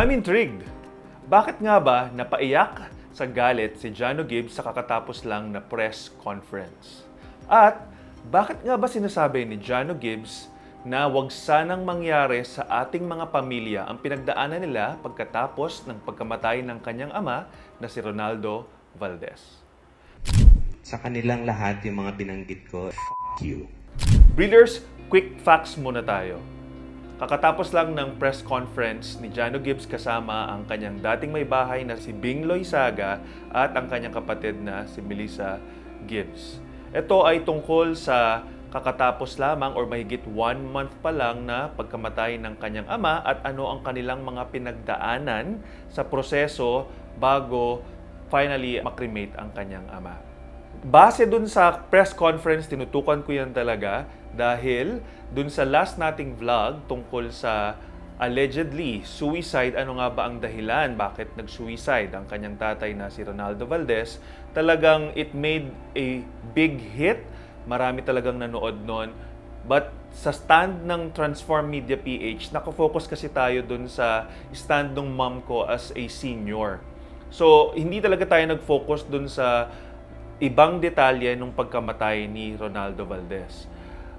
I'm intrigued. Bakit nga ba napaiyak sa galit si Jano Gibbs sa kakatapos lang na press conference? At bakit nga ba sinasabi ni Jano Gibbs na wag sanang mangyari sa ating mga pamilya ang pinagdaanan nila pagkatapos ng pagkamatay ng kanyang ama na si Ronaldo Valdez? Sa kanilang lahat, yung mga binanggit ko, F*** you. Breeders, quick facts muna tayo. Kakatapos lang ng press conference ni Jano Gibbs kasama ang kanyang dating may bahay na si Bing Loizaga at ang kanyang kapatid na si Melissa Gibbs. Ito ay tungkol sa kakatapos lamang or mahigit one month pa lang na pagkamatay ng kanyang ama at ano ang kanilang mga pinagdaanan sa proseso bago finally makremate ang kanyang ama. Base dun sa press conference, tinutukan ko yan talaga dahil dun sa last nating vlog tungkol sa allegedly suicide, ano nga ba ang dahilan bakit nag-suicide ang kanyang tatay na si Ronaldo Valdez, talagang it made a big hit. Marami talagang nanood nun. But sa stand ng Transform Media PH, nakafocus kasi tayo dun sa stand ng mom ko as a senior. So, hindi talaga tayo nag-focus dun sa ibang detalye nung pagkamatay ni Ronaldo Valdez.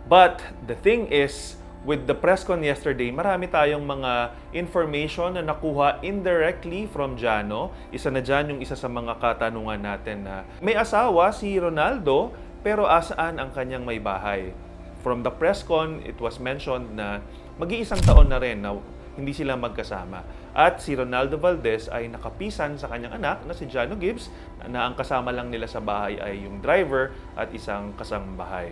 But the thing is, with the press con yesterday, marami tayong mga information na nakuha indirectly from Jano. Isa na dyan yung isa sa mga katanungan natin na may asawa si Ronaldo, pero asaan ang kanyang may bahay? From the press con, it was mentioned na mag-iisang taon na rin na hindi sila magkasama. At si Ronaldo Valdez ay nakapisan sa kanyang anak na si Jano Gibbs na ang kasama lang nila sa bahay ay yung driver at isang kasambahay.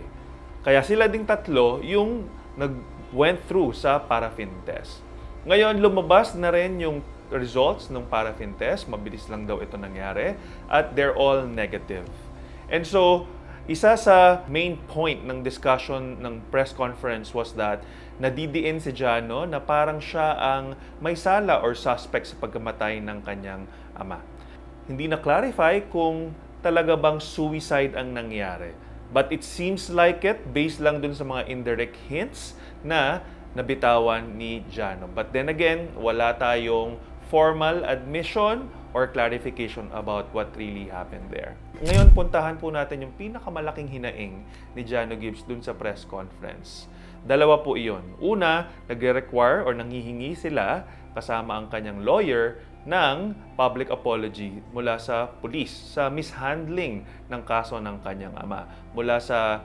Kaya sila ding tatlo yung nag-went through sa paraffin test. Ngayon, lumabas na rin yung results ng paraffin test. Mabilis lang daw ito nangyari. At they're all negative. And so, isa sa main point ng discussion ng press conference was that nadidiin si Jano na parang siya ang may sala or suspect sa pagkamatay ng kanyang ama. Hindi na clarify kung talaga bang suicide ang nangyari. But it seems like it based lang dun sa mga indirect hints na nabitawan ni Jano. But then again, wala tayong formal admission or clarification about what really happened there. Ngayon, puntahan po natin yung pinakamalaking hinaing ni Jano Gibbs dun sa press conference. Dalawa po iyon. Una, nagre-require or nanghihingi sila kasama ang kanyang lawyer ng public apology mula sa pulis sa mishandling ng kaso ng kanyang ama. Mula sa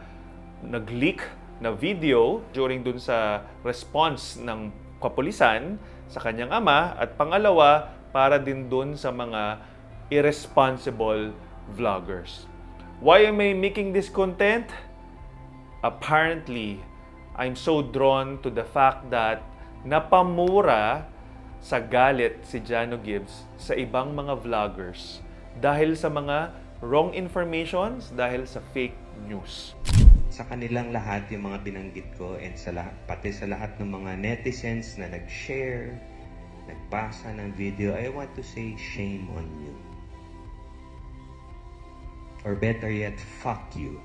nag-leak na video during dun sa response ng kapulisan sa kanyang ama at pangalawa para din dun sa mga irresponsible vloggers. Why am I making this content? Apparently, I'm so drawn to the fact that napamura sa galit si Jano Gibbs sa ibang mga vloggers dahil sa mga wrong informations, dahil sa fake news. Sa kanilang lahat, yung mga binanggit ko, and sa lahat, pati sa lahat ng mga netizens na nag-share, nagbasa ng video, I want to say shame on you. Or better yet, fuck you.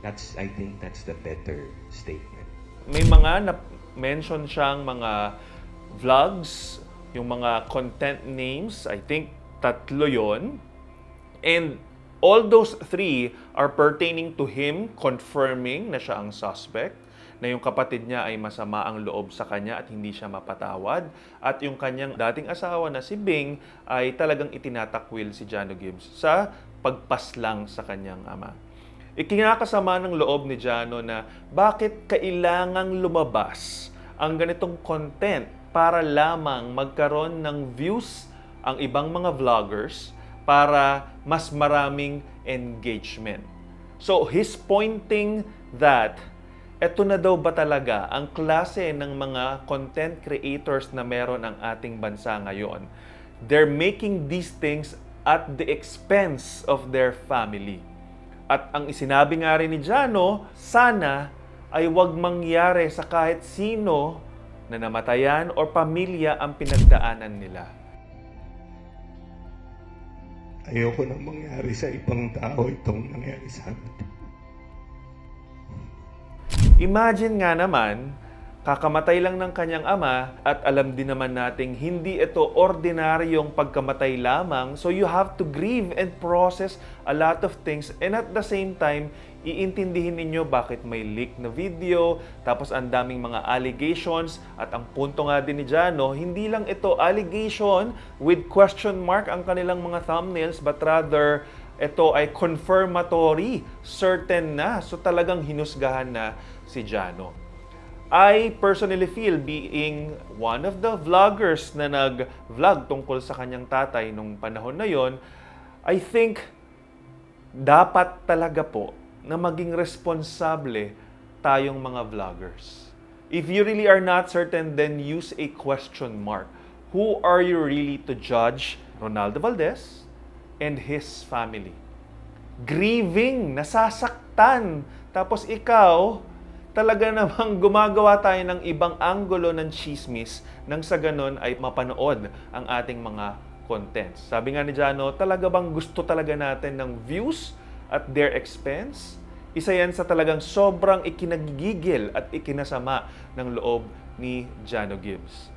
That's, I think that's the better statement. May mga na-mention siyang mga vlogs, yung mga content names, I think tatlo yon. And all those three are pertaining to him confirming na siya ang suspect, na yung kapatid niya ay masama ang loob sa kanya at hindi siya mapatawad, at yung kanyang dating asawa na si Bing ay talagang itinatakwil si Jano Gibbs sa pagpaslang sa kanyang ama. Ikinakasama ng loob ni Jano na bakit kailangang lumabas ang ganitong content para lamang magkaroon ng views ang ibang mga vloggers para mas maraming engagement. So he's pointing that eto na daw ba talaga ang klase ng mga content creators na meron ang ating bansa ngayon. They're making these things at the expense of their family. At ang isinabi nga rin ni Jano, sana ay wag mangyari sa kahit sino na namatayan o pamilya ang pinagdaanan nila. Ayoko na mangyari sa ibang tao itong nangyari sa amin. Imagine nga naman Kakamatay lang ng kanyang ama at alam din naman nating hindi ito ordinaryong pagkamatay lamang. So you have to grieve and process a lot of things and at the same time, iintindihin ninyo bakit may leak na video, tapos ang daming mga allegations at ang punto nga din ni Jano, hindi lang ito allegation with question mark ang kanilang mga thumbnails but rather ito ay confirmatory, certain na. So talagang hinusgahan na si Jano. I personally feel being one of the vloggers na nag-vlog tungkol sa kanyang tatay nung panahon na yon, I think dapat talaga po na maging responsable tayong mga vloggers. If you really are not certain, then use a question mark. Who are you really to judge Ronaldo Valdez and his family? Grieving, nasasaktan. Tapos ikaw, talaga namang gumagawa tayo ng ibang anggulo ng chismis nang sa ganon ay mapanood ang ating mga contents. Sabi nga ni Jano, talaga bang gusto talaga natin ng views at their expense? Isa yan sa talagang sobrang ikinagigigil at ikinasama ng loob ni Jano Gibbs.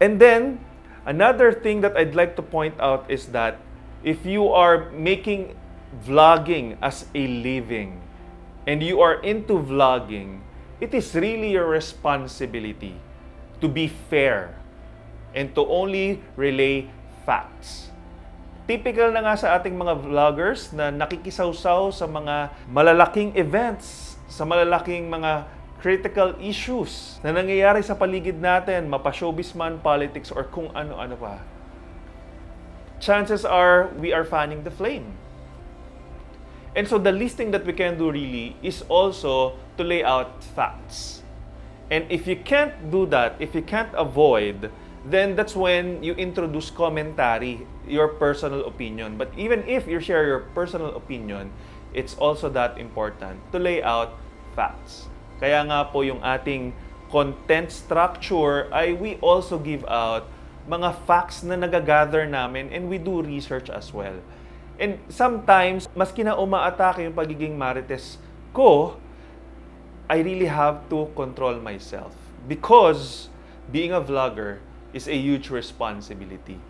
And then, another thing that I'd like to point out is that if you are making vlogging as a living and you are into vlogging, it is really your responsibility to be fair and to only relay facts. Typical na nga sa ating mga vloggers na nakikisawsaw sa mga malalaking events, sa malalaking mga critical issues na nangyayari sa paligid natin, mapa-showbiz man, politics, or kung ano-ano pa. Chances are, we are fanning the flame. And so the least thing that we can do really is also to lay out facts. And if you can't do that, if you can't avoid, then that's when you introduce commentary, your personal opinion. But even if you share your personal opinion, it's also that important to lay out facts. Kaya nga po yung ating content structure ay we also give out mga facts na nagagather namin and we do research as well. And sometimes, maski na umaatake yung pagiging marites ko, I really have to control myself. Because being a vlogger is a huge responsibility.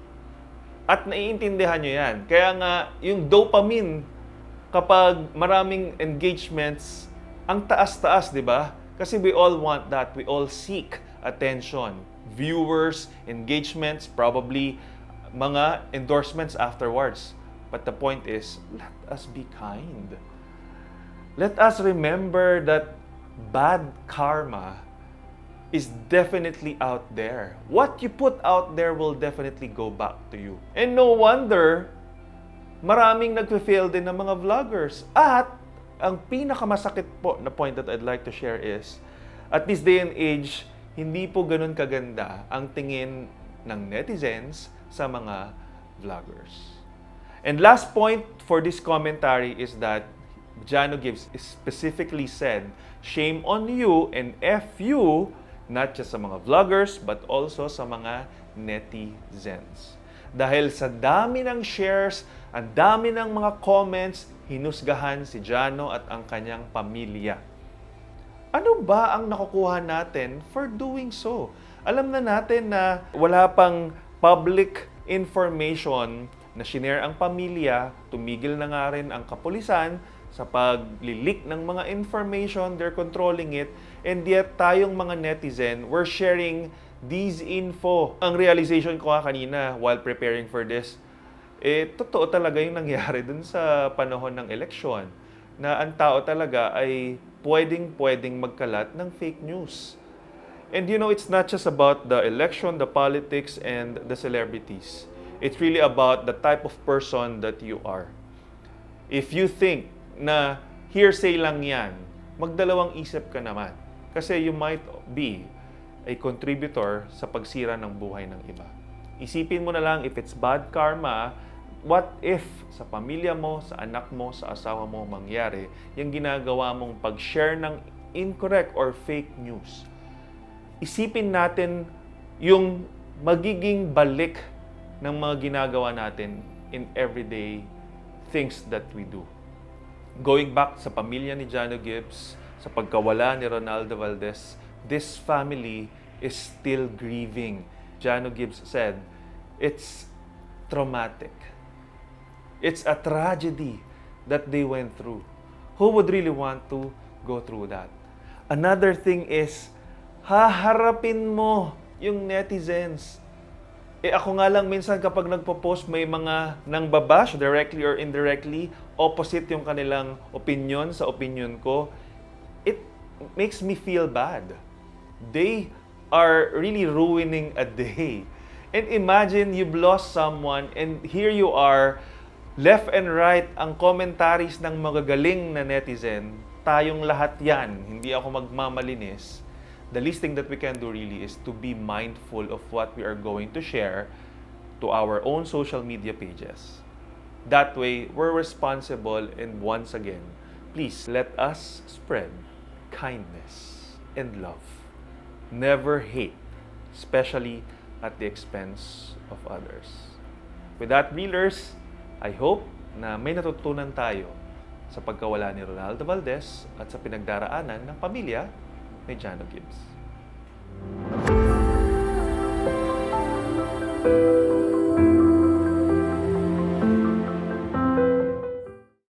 At naiintindihan nyo yan. Kaya nga, yung dopamine, kapag maraming engagements, ang taas-taas, di ba? Kasi we all want that. We all seek attention. Viewers, engagements, probably mga endorsements afterwards. But the point is, let us be kind. Let us remember that bad karma is definitely out there. What you put out there will definitely go back to you. And no wonder, maraming nagfe-fail din ng mga vloggers. At ang pinakamasakit po na point that I'd like to share is, at this day and age, hindi po ganun kaganda ang tingin ng netizens sa mga vloggers. And last point for this commentary is that Jano Gibbs specifically said, shame on you and F you, not just sa mga vloggers, but also sa mga netizens. Dahil sa dami ng shares, ang dami ng mga comments, hinusgahan si Jano at ang kanyang pamilya. Ano ba ang nakukuha natin for doing so? Alam na natin na wala pang public information na shinare ang pamilya, tumigil na nga rin ang kapulisan sa paglilik ng mga information, they're controlling it, and yet tayong mga netizen, we're sharing these info. Ang realization ko kanina while preparing for this, eh, totoo talaga yung nangyari dun sa panahon ng eleksyon na ang tao talaga ay pwedeng-pwedeng magkalat ng fake news. And you know, it's not just about the election, the politics, and the celebrities. It's really about the type of person that you are. If you think na hearsay lang yan, magdalawang isip ka naman. Kasi you might be a contributor sa pagsira ng buhay ng iba. Isipin mo na lang if it's bad karma, what if sa pamilya mo, sa anak mo, sa asawa mo mangyari yung ginagawa mong pag-share ng incorrect or fake news. Isipin natin yung magiging balik ng mga ginagawa natin in everyday things that we do. Going back sa pamilya ni Jano Gibbs, sa pagkawala ni Ronaldo Valdez, this family is still grieving. Jano Gibbs said, it's traumatic. It's a tragedy that they went through. Who would really want to go through that? Another thing is, haharapin mo yung netizens. Eh ako nga lang minsan kapag nagpo-post may mga nang babash directly or indirectly, opposite yung kanilang opinion sa opinion ko, it makes me feel bad. They are really ruining a day. And imagine you've lost someone and here you are, left and right ang commentaries ng magagaling na netizen. Tayong lahat yan, hindi ako magmamalinis. The least thing that we can do really is to be mindful of what we are going to share to our own social media pages. That way, we're responsible and once again, please let us spread kindness and love. Never hate, especially at the expense of others. With that, Reelers, I hope na may natutunan tayo sa pagkawala ni Ronaldo Valdez at sa pinagdaraanan ng pamilya ni Jano Gibbs.